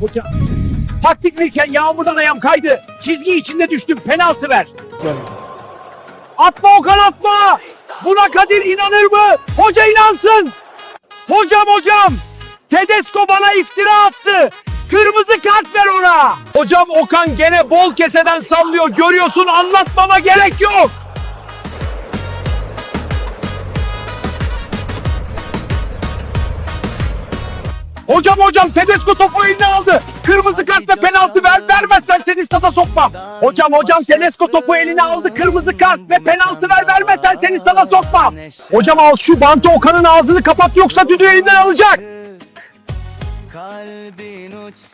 Hocam. Taktik verirken yağmurdan ayağım kaydı. Çizgi içinde düştüm. Penaltı ver. Atma Okan atma. Buna Kadir inanır mı? Hoca inansın. Hocam hocam. Tedesco bana iftira attı. Kırmızı kart ver ona. Hocam Okan gene bol keseden sallıyor. Görüyorsun anlatmama gerek yok. Hocam hocam Tedesco topu eline aldı. Hocam hocam Tedesco topu eline aldı. Kırmızı kart ve penaltı ver. Vermezsen seni stada sokmam. Hocam al şu bantı Okan'ın ağzını kapat yoksa düdüğü elinden alacak.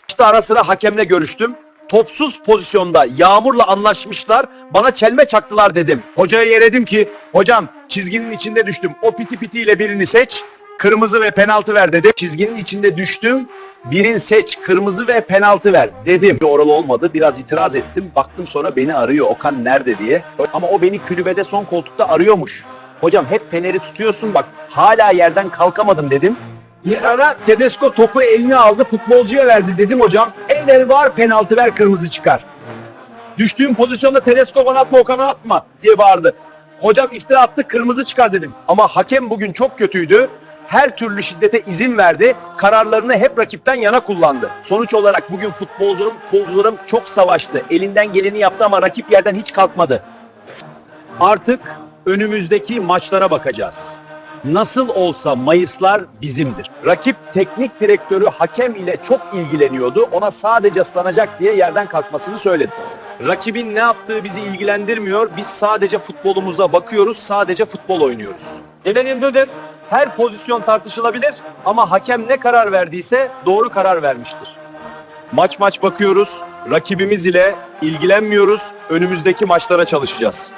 İşte ara sıra hakemle görüştüm. Topsuz pozisyonda Yağmur'la anlaşmışlar. Bana çelme çaktılar dedim. Hocaya yeredim ki hocam çizginin içinde düştüm. O piti pitiyle birini seç. Kırmızı ve penaltı ver dedim. Çizginin içinde düştüm. Birin seç kırmızı ve penaltı ver dedim. Oralı olmadı. Biraz itiraz ettim. Baktım sonra beni arıyor. Okan nerede diye. Ama o beni kulübede son koltukta arıyormuş. Hocam hep feneri tutuyorsun bak. Hala yerden kalkamadım dedim. Bir ara Tedesco topu eline aldı futbolcuya verdi dedim hocam. El el var penaltı ver kırmızı çıkar. Düştüğüm pozisyonda Tedesco bana atma Okan'a atma diye bağırdı. Hocam iftira attı kırmızı çıkar dedim. Ama hakem bugün çok kötüydü. Her türlü şiddete izin verdi. Kararlarını hep rakipten yana kullandı. Sonuç olarak bugün futbolcularım, futbolcularım çok savaştı. Elinden geleni yaptı ama rakip yerden hiç kalkmadı. Artık önümüzdeki maçlara bakacağız. Nasıl olsa Mayıslar bizimdir. Rakip teknik direktörü hakem ile çok ilgileniyordu. Ona sadece ıslanacak diye yerden kalkmasını söyledi. Rakibin ne yaptığı bizi ilgilendirmiyor. Biz sadece futbolumuza bakıyoruz, sadece futbol oynuyoruz. Nedenim budur. Her pozisyon tartışılabilir ama hakem ne karar verdiyse doğru karar vermiştir. Maç maç bakıyoruz, rakibimiz ile ilgilenmiyoruz. Önümüzdeki maçlara çalışacağız.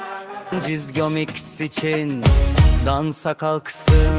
Cizgomix için Dansa kalksın